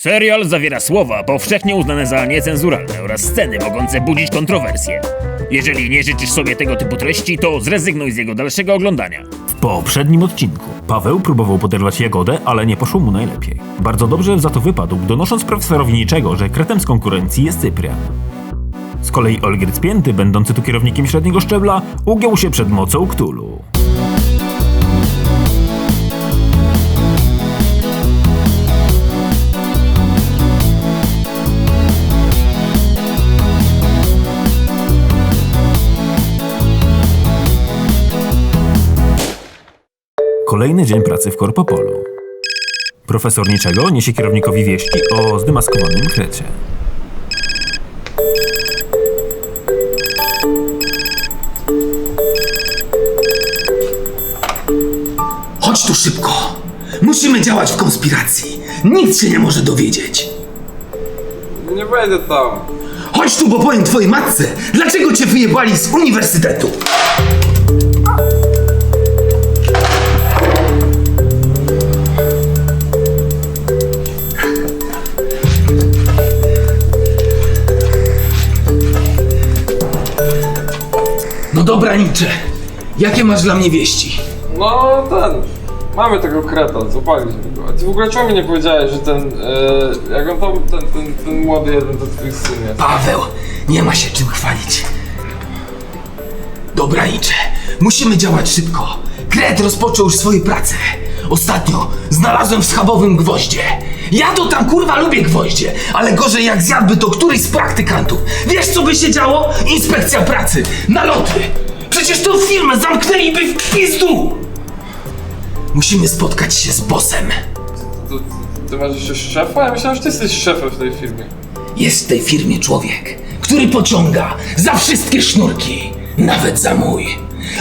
Serial zawiera słowa powszechnie uznane za niecenzuralne oraz sceny mogące budzić kontrowersje. Jeżeli nie życzysz sobie tego typu treści, to zrezygnuj z jego dalszego oglądania. W poprzednim odcinku Paweł próbował poderwać Jagodę, ale nie poszło mu najlepiej. Bardzo dobrze za to wypadł, donosząc profesorowi niczego, że kretem z konkurencji jest Cyprian. Z kolei Olgierd Spięty, będący tu kierownikiem średniego szczebla, ugiął się przed mocą Ktulu. Kolejny dzień pracy w Korpopolu. Profesor niczego niesie kierownikowi wieści o zdemaskowanym krecie. Chodź tu szybko. Musimy działać w konspiracji. Nikt się nie może dowiedzieć. Nie wejdę tam. Chodź tu, bo powiem twojej matce, dlaczego cię wyjebali z uniwersytetu. No dobra, Nicze. Jakie masz dla mnie wieści? No ten. Mamy tego kreta, złapaliśmy go. A ty w ogóle czemu mi nie powiedziałeś, że ten. E, jak on tam, ten, ten, ten młody jeden to twój syn jest? Paweł, nie ma się czym chwalić. Dobra, Nicze, musimy działać szybko. Kret rozpoczął już swoje prace. Ostatnio znalazłem w schabowym gwoździe. Ja to tam kurwa lubię gwoździe, ale gorzej jak zjadłby to któryś z praktykantów. Wiesz co by się działo? Inspekcja pracy, naloty. Przecież tą firmę zamknęliby w pizdu. Musimy spotkać się z bossem. To, to, ty masz jeszcze szefa? Ja myślałem, że ty jesteś szefem w tej firmie. Jest w tej firmie człowiek, który pociąga za wszystkie sznurki, nawet za mój.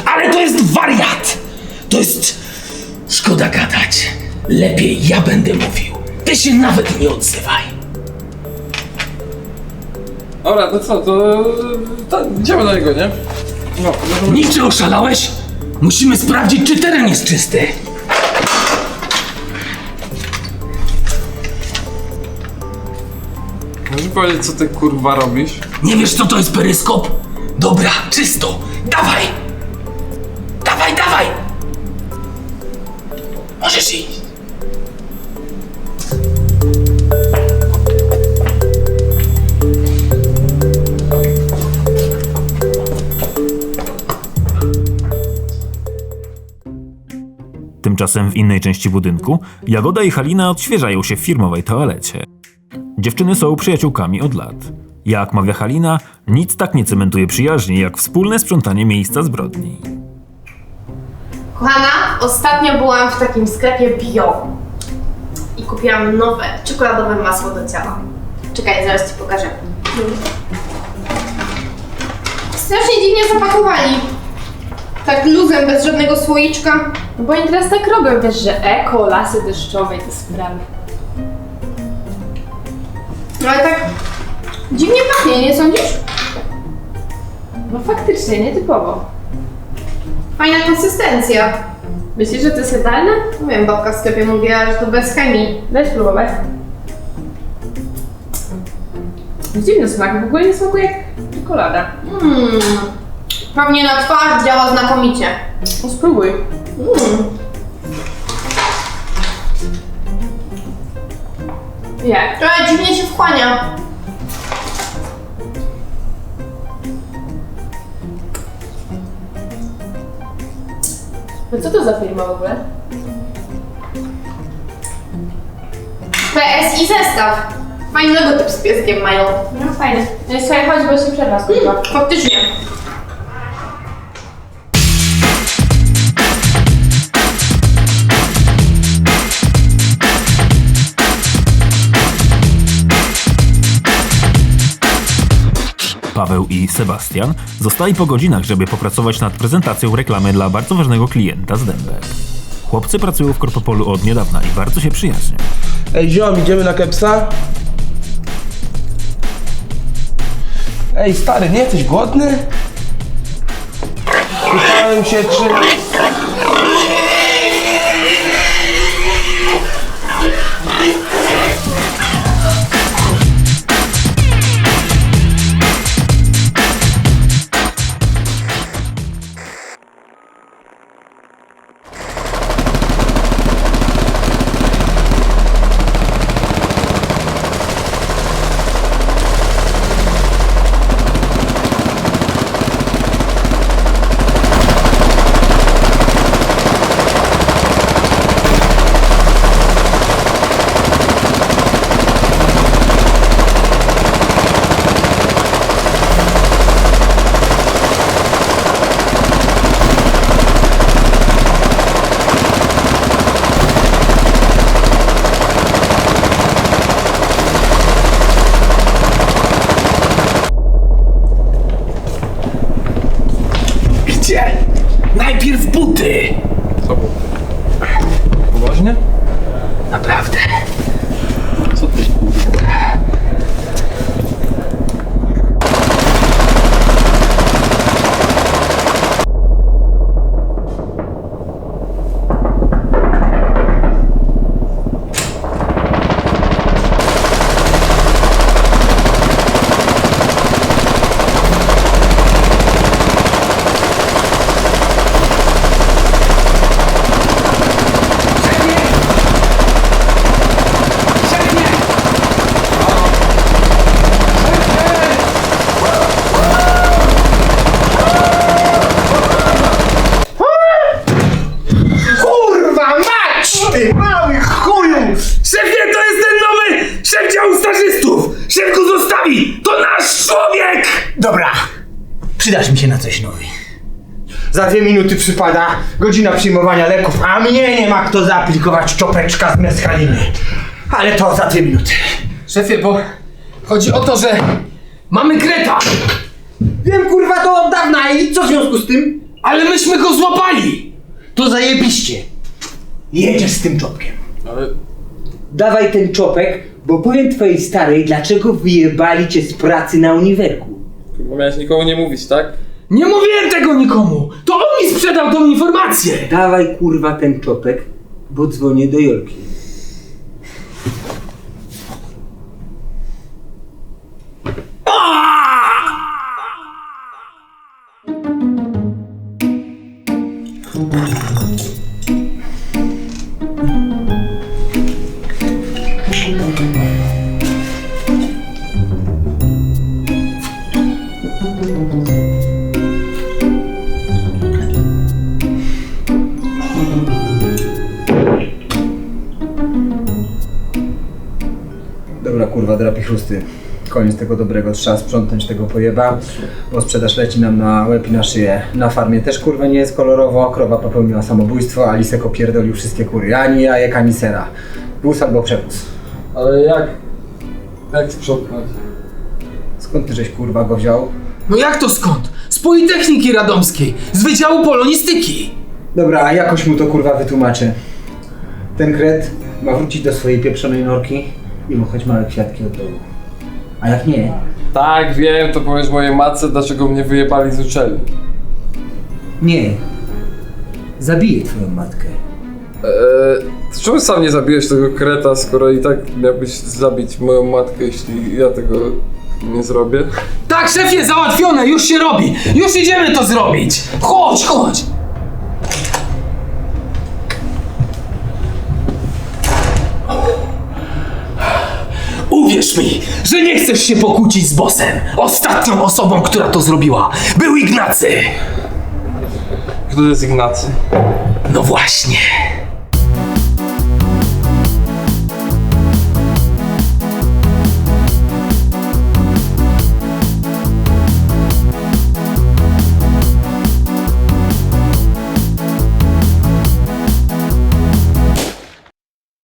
Ale to jest wariat! To jest. Szkoda gadać. Lepiej ja będę mówił. Ty się nawet nie odzywaj. Dobra, to co, to. to idziemy do niego, nie? No, no, Niczy oszalałeś? Musimy sprawdzić, czy teren jest czysty. Możesz powiedzieć, co ty kurwa robisz? Nie wiesz, co to jest peryskop? Dobra, czysto. Dawaj, Tymczasem w innej części budynku Jagoda i Halina odświeżają się w firmowej toalecie. Dziewczyny są przyjaciółkami od lat. Jak mawia Halina, nic tak nie cementuje przyjaźni jak wspólne sprzątanie miejsca zbrodni. Kochana, ostatnio byłam w takim sklepie bio i kupiłam nowe czekoladowe masło do ciała. Czekaj, zaraz ci pokażę. Strasznie dziwnie zapakowali. Tak luzem, bez żadnego słoiczka. No bo oni teraz tak robią, wiesz, że eko, lasy deszczowe i te sprawy. No ale tak dziwnie pachnie, nie sądzisz? No faktycznie, nietypowo. Fajna konsystencja. Myślisz, że to jest jadalne? No wiem, babka w sklepie mówiła, że to bez chemii. Daj spróbować. Dziwny smak, w ogóle nie smakuje jak czekolada. Hmm. Pewnie na twarz działa znakomicie. No spróbuj. Jak? Trochę dziwnie się wchłania. No co to za firma w ogóle? PS i zestaw. Fajny logotyp z pieskiem mają. No fajne. No i słuchaj, chodź, bo się przerwa skończyła. Faktycznie. Paweł i Sebastian zostali po godzinach, żeby popracować nad prezentacją reklamy dla bardzo ważnego klienta z Dębek. Chłopcy pracują w Korpopolu od niedawna i bardzo się przyjaźnią. Ej, ziom, idziemy na kepsa? Ej, stary, nie jesteś głodny? Pytałem się, czy... Poważnie? Naprawdę. Co ty kurwa? Człowiek! Dobra, przydasz mi się na coś nowy. Za dwie minuty przypada godzina przyjmowania leków, a mnie nie ma kto zaaplikować czopeczka z meskaliny. Ale to za dwie minuty. Szefie, bo chodzi o to, że mamy kreta, Wiem kurwa to od dawna i co w związku z tym? ale myśmy go złapali! To zajebiście. Jedziesz z tym czopkiem. Ale Dawaj ten czopek, bo powiem twojej starej, dlaczego wyjebali cię z pracy na uniwerku. bo miałeś nikomu nie mówić, tak? Nie mówiłem tego nikomu! To on mi sprzedał tą informację! Dawaj kurwa ten czopek, bo dzwonię do Jolki. Dobra kurwa, drapie chrusty. Koniec tego dobrego, trzeba sprzątnąć tego pojeba, bo sprzedaż leci nam na łeb i na szyję. Na farmie też kurwa nie jest kolorowo, krowa popełniła samobójstwo, a lisek opierdolił wszystkie kury. Ani jajek, ani sera. Wóz albo przewóz. Ale jak? Jak sprzątnąć? Skąd ty żeś kurwa go wziął? No jak to skąd? Z Politechniki Radomskiej, z Wydziału Polonistyki! Dobra, a jakoś mu to kurwa wytłumaczę. Ten kret ma wrócić do swojej pieprzonej norki i choć małe kwiatki od dołu. A jak nie, Tak, wiem, to powiesz mojej matce, dlaczego mnie wyjebali z uczelni. nie. Zabiję twoją matkę. Eee, to czemu sam nie zabiłeś tego kreta, skoro i tak miałbyś zabić moją matkę, jeśli ja tego nie zrobię? Tak, szefie, załatwione, już się robi! Już idziemy to zrobić! Chodź, chodź! Uwierz mi, że nie chcesz się pokłócić z bossem. Ostatnią osobą, która to zrobiła, był Ignacy. Kto to jest Ignacy? No właśnie.